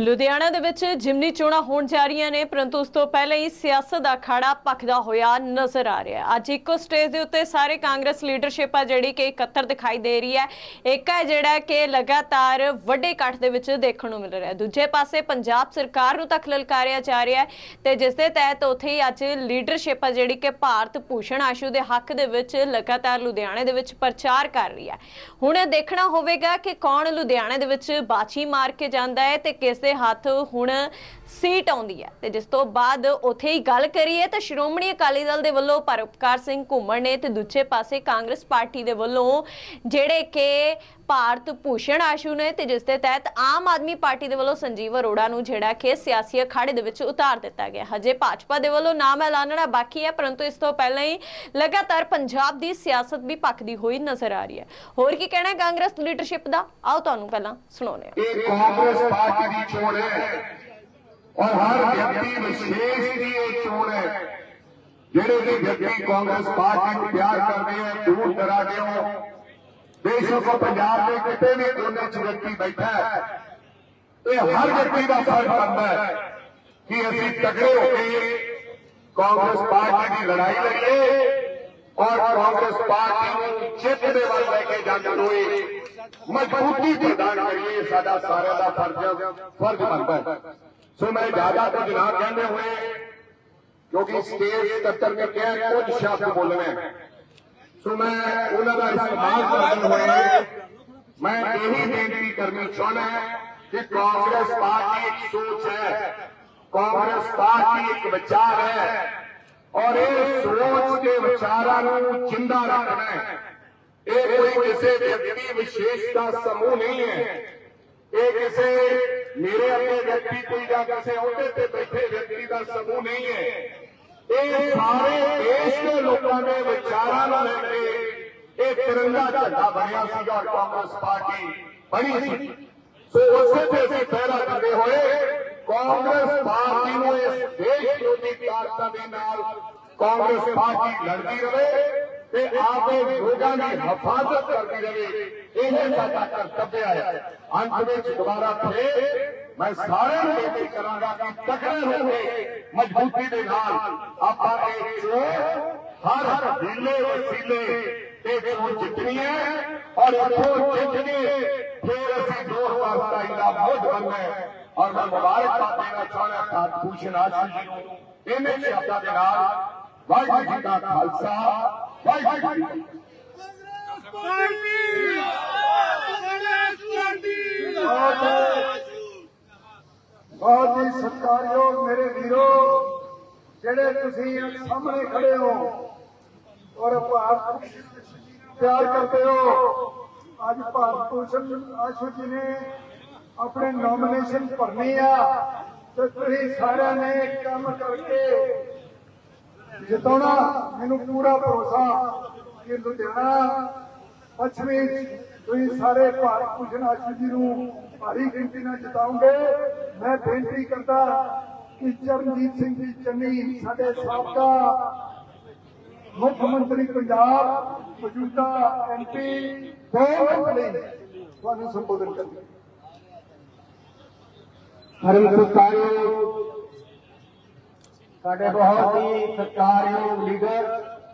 ਲੁਧਿਆਣਾ ਦੇ ਵਿੱਚ ਜਿਮਨੀ ਚੋਣਾਂ ਹੋਣ ਜਾ ਰਹੀਆਂ ਨੇ, ਪਰੰਤੂ ਉਸ ਤੋਂ ਪਹਿਲਾਂ ਹੀ ਸਿਆਸਤ ਦਾ ਖਾੜਾ ਭਖਦਾ ਹੋਇਆ ਨਜ਼ਰ ਆ ਰਿਹਾ ਹੈ। ਅੱਜ ਇੱਕੋ ਸਟੇਜ ਦੇ ਉੱਤੇ ਸਾਰੇ ਕਾਂਗਰਸ ਲੀਡਰਸ਼ਿਪ ਆ ਜਿਹੜੀ ਕਿ ਇਕੱਤਰ ਦਿਖਾਈ ਦੇ ਰਹੀ ਹੈ। ਇੱਕ ਹੈ ਜਿਹੜਾ ਕਿ ਲਗਾਤਾਰ ਵੱਡੇ ਇਕੱਠ ਦੇ ਵਿੱਚ ਦੇਖਣ ਨੂੰ ਮਿਲ ਰਿਹਾ ਹੈ। ਦੂਜੇ ਪਾਸੇ ਪੰਜਾਬ ਸਰਕਾਰ ਨੂੰ ਤੱਕ ਲਲਕਾਰਿਆ ਜਾ ਰਿਹਾ ਹੈ ਤੇ ਜਿਸ ਦੇ ਤਹਿਤ ਉੱਥੇ ਹੀ ਅੱਜ ਲੀਡਰਸ਼ਿਪ ਆ ਜਿਹੜੀ ਕਿ ਭਾਰਤ ਭੂਸ਼ਣ ਆਸ਼ੂ ਦੇ ਹੱਕ ਦੇ ਵਿੱਚ ਲਗਾਤਾਰ ਲੁਧਿਆਣੇ ਦੇ ਵਿੱਚ ਪ੍ਰਚਾਰ ਕਰ ਰਹੀ ਹੈ। ਹੁਣ ਇਹ ਦੇਖਣਾ ਹੋਵੇਗਾ ਕਿ ਕੌਣ ਲੁਧਿਆਣੇ ਦੇ ਵਿੱਚ ਬਾਛੀ ਮਾਰ ਕੇ ਜਾਂਦਾ ਹੈ ਤੇ ਕਿਸ ਦੇ ਹੱਥ ਹੁਣ ਸੀਟ ਆਉਂਦੀ ਹੈ। ਤੇ ਜਿਸ ਤੋਂ ਬਾਅਦ ਉੱਥੇ ਹੀ ਗੱਲ ਕਰੀਏ ਤਾਂ ਸ਼੍ਰੋਮਣੀ ਅਕਾਲੀ ਦਲ ਦੇ ਵੱਲੋਂ ਪਰਉਪਕਾਰ ਸਿੰਘ ਘੁੰਮਣ ਨੇ ਤੇ ਦੂਜੇ ਪਾਸੇ ਕਾਂਗਰਸ ਪਾਰਟੀ ਦੇ ਵੱਲੋਂ ਜਿਹੜੇ ਕਿ ਭਾਰਤ ਭੂਸ਼ਣ ਆਸ਼ੂ ਨੇ ਤੇ ਜਿਸ ਦੇ ਤਹਿਤ ਆਮ ਆਦਮੀ ਪਾਰਟੀ ਦੇ ਵੱਲੋਂ ਸੰਜੀਵ ਅਰੋੜਾ ਨੂੰ ਜਿਹੜਾ ਕਿ ਸਿਆਸੀ ਅਖਾੜੇ ਦੇ ਵਿੱਚ ਉਤਾਰ ਦਿੱਤਾ ਗਿਆ। ਹਜੇ ਭਾਜਪਾ ਦੇ ਵੱਲੋਂ ਨਾਮ ਐਲਾਨਣਾ ਬਾਕੀ ਹੈ, ਪਰੰਤੂ ਇਸ ਤੋਂ ਪਹਿਲਾਂ ਹੀ ਲਗਾਤਾਰ ਪੰਜਾਬ ਦੀ ਸਿਆਸਤ ਵੀ ਭਖਦੀ ਹੋਈ ਨਜ਼ਰ ਆ ਰਹੀ ਹੈ। ਹੋਰ ਕੀ ਕਹਿਣਾ ਕਾਂਗਰਸ ਲੀਡਰਸ਼ਿਪ ਦਾ? ਆਓ ਤੁਹਾਨੂੰ ਪਹਿਲਾਂ ਸੁਣਾਉਂਦੇ ਹਾਂ। ਇਹ ਕਾਂਗਰਸ ਪਾਰਟੀ ਦੀ ਚੋਣ ਹੈ। ਔਰ ਹਰ ਵਿਅਕਤੀ ਵਿਸ਼ੇਸ਼ ਦੀ ਇਹ ਚੋਣ ਹੈ। ਜਿਹੜੇ ਵੀ ਵਿਅਕਤੀ ਕਾਂਗਰਸ ਪਾਰਟੀ ਨੂੰ ਪਿਆਰ ਕਰਦੇ ਆ, ਦੂਰ ਦਰਾਡੇ ਹੋ, ਬੇਸ਼ੱਕ ਪੰਜਾਬ ਦੇ ਕਿਤੇ ਵੀ ਕੋਨੇ 'ਚ ਵਿਅਕਤੀ ਬੈਠਾ ਹੈ। ਇਹ ਹਰ ਵਿਅਕਤੀ ਦਾ ਫਰਜ਼ ਬਣਦਾ ਹੈ ਕਿ ਅਸੀਂ ਤਗੜੇ ਹੋ ਕੇ ਕਾਂਗਰਸ ਪਾਰਟੀ ਦੀ ਲੜਾਈ ਲੜੀਏ ਔਰ ਕਾਂਗਰਸ ਪਾਰਟੀ ਨੂੰ ਜਿੱਤ ਦੇ ਵੱਲ ਲੈ ਕੇ ਜਾਂਦੇ ਹੋਏ ਮਜ਼ਬੂਤੀ ਪ੍ਰਦਾਨ ਕਰੀਏ, ਸਾਡਾ ਸਾਰਿਆਂ ਦਾ ਫਰਜ਼ ਫਰਜ਼ ਬਣਦਾ ਹੈ। ਸੋ ਮੈਂ ਜ਼ਿਆਦਾ ਕੁਝ ਨਾ ਕਹਿੰਦੇ ਹੋਏ, ਕਿਉਂਕਿ ਸਟੇਜ ਸਕੱਤਰ ਨੇ ਕਿਹਾ, ਕੁਝ ਸ਼ਬਦ ਬੋਲਣੇ ਸੋ ਮੈਂ, ਉਹਨਾਂ ਦਾ ਇਸਤੇਮਾਲ ਕਰਦੇ ਹੋਏ ਮੈਂ ਇਹੀ ਬੇਨਤੀ ਕਰਨੀ ਚਾਹੁੰਦਾ ਕਿ ਕਾਂਗਰਸ ਪਾਰਟੀ ਇੱਕ ਸੋਚ ਹੈ, ਕਾਂਗਰਸ ਪਾਰਟੀ ਇੱਕ ਵਿਚਾਰ ਹੈ, ਔਰ ਇਹ ਸੋਚ ਦੇ ਵਿਚਾਰਾਂ ਨੂੰ ਜਿੰਦਾ ਰੱਖਣਾ ਹੈ। ਇਹ ਕੋਈ ਕਿਸੇ ਵਿਅਕਤੀ ਵਿਸ਼ੇਸ਼ ਦਾ ਸਮੂਹ ਨਹੀਂ ਹੈ। ਇਹ ਕਿਸੇ ਮੇਰੇ ਅੱਗੇ ਵਿਅਕਤੀ ਕੋਈ ਜਾਂ ਕਿਸੇ ਅਹੁਦੇ ਤੇ ਬੈਠੇ ਵਿਅਕਤੀ ਦਾ ਸਮੂਹ ਨਹੀਂ ਹੈ। ਇਹ ਸਾਰੇ ਦੇਸ਼ ਦੇ ਲੋਕਾਂ ਦੇ ਵਿਚਾਰਾਂ ਨੂੰ ਲੈ ਕੇ ਇਹ ਤਿਰੰਗਾ ਝੰਡਾ ਬਣਿਆ ਸੀਗਾ, ਕਾਂਗਰਸ ਪਾਰਟੀ ਬਣੀ ਸੀ। ਸੋ ਉਸੇ ਤੇ ਅਸੀਂ ਪਹਿਰਾ ਕਰਦੇ ਹੋਏ ਕਾਂਗਰਸ ਪਾਰਟੀ ਨੂੰ ਇਸ ਦੇਸ਼ ਵਿਰੋਧੀ ਤਾਕਤਾਂ ਦੇ ਨਾਲ ਕਾਂਗਰਸ ਪਾਰਟੀ ਲੜਦੀ ਰਹੇ। ਤੇ ਆਪੇ ਲੋਕਾਂ ਦੀ ਹਿਫਾਜ਼ਤ ਕਰਦੀ ਰਹੇ। ਇਹ ਸਾਡਾ ਕਰਤੱਵ ਹੈ ਅੰਤ ਵਿੱਚ ਦੁਬਾਰਾ ਫੇਰ ਮੈਂ ਸਾਰਿਆਂ ਨੂੰ ਬੇਨਤੀ ਕਰਾਂਗਾ ਕਿ ਤਕੜੇ ਹੋ ਕੇ, ਮਜ਼ਬੂਤੀ ਦੇ ਨਾਲ ਆਪਾਂ ਇਹ ਚੋਣ ਹਰ ਢੀਲੇ ਵਸੀਲੇ ਇਹ ਚੋਣ ਜਿੱਤਣੀ ਹੈ ਔਰ ਇੱਥੋਂ ਜਿੱਤ ਕੇ ਫਿਰ ਅਸੀਂ 2027 ਦਾ ਮੁੱਢ ਬਣਨਾ ਹੈ। ਔਰ ਮੈਂ ਮੁਬਾਰਕਬਾਦ ਦੇਣਾ ਚਾਹੁੰਦਾ ਖਾਤ ਭੂਸ਼ਣ ਆਸ਼ੂ ਜੀ ਨੂੰ। ਇਹਨੇ ਸ਼ਬਦਾਂ ਦੇ ਨਾਲ ਵਾਹਿਗੁਰੂ ਜੀ ਕਾ ਖਾਲਸਾ ਬਹੁਤ ਹੀ ਸਤਿਕਾਰਯੋਗ ਮੇਰੇ ਵੀਰੋ, ਜਿਹੜੇ ਤੁਸੀਂ ਸਾਹਮਣੇ ਖੜੇ ਹੋ ਔਰ ਭਾਰਤ ਪਿਆਰ ਕਰਦੇ ਹੋ, ਅੱਜ ਭਾਰਤ ਭੂਸ਼ਣ ਆਸ਼ੂ ਜੀ ਨੇ ਆਪਣੇ ਨੋਮੀਨੇਸ਼ਨ ਭਰਨੀ ਆ ਤੇ ਤੁਸੀਂ ਸਾਰਿਆਂ ਨੇ ਕੰਮ ਕਰਕੇ ਜਿਤਾਉਣਾ ਮੈਨੂੰ ਪੂਰਾ ਭਰੋਸਾ ਕਿ ਲੁਧਿਆਣਾ, ਪੱਛਮੀ ਤੁਸੀਂ ਸਾਰੇ ਭਾਰਤ ਭੂਸ਼ਣ ਆਸ਼ੂ ਜੀ ਨੂੰ ਭਾਰੀ ਗਿਣਤੀ ਨਾਲ ਜਿਤਾਉਂਗੇ। ਮੈਂ ਬੇਨਤੀ ਕਰਦਾ ਕਿ ਚਰਨਜੀਤ ਸਿੰਘ ਜੀ ਚੰਨੀ ਸਾਡੇ ਸਾਬਕਾ ਮੁੱਖ ਮੰਤਰੀ ਪੰਜਾਬ, ਮੌਜੂਦਾ ਐਮਪੀ ਦੋ ਮਿੰਟ ਲਈ ਤੁਹਾਨੂੰ ਸੰਬੋਧਨ ਕਰਨਾ। ਪਰਮ ਸਤਿਕਾਰਯੋਗ ਸਾਡੇ ਬਹੁਤ ਹੀ ਸਤਿਕਾਰਯੋਗ ਲੀਡਰ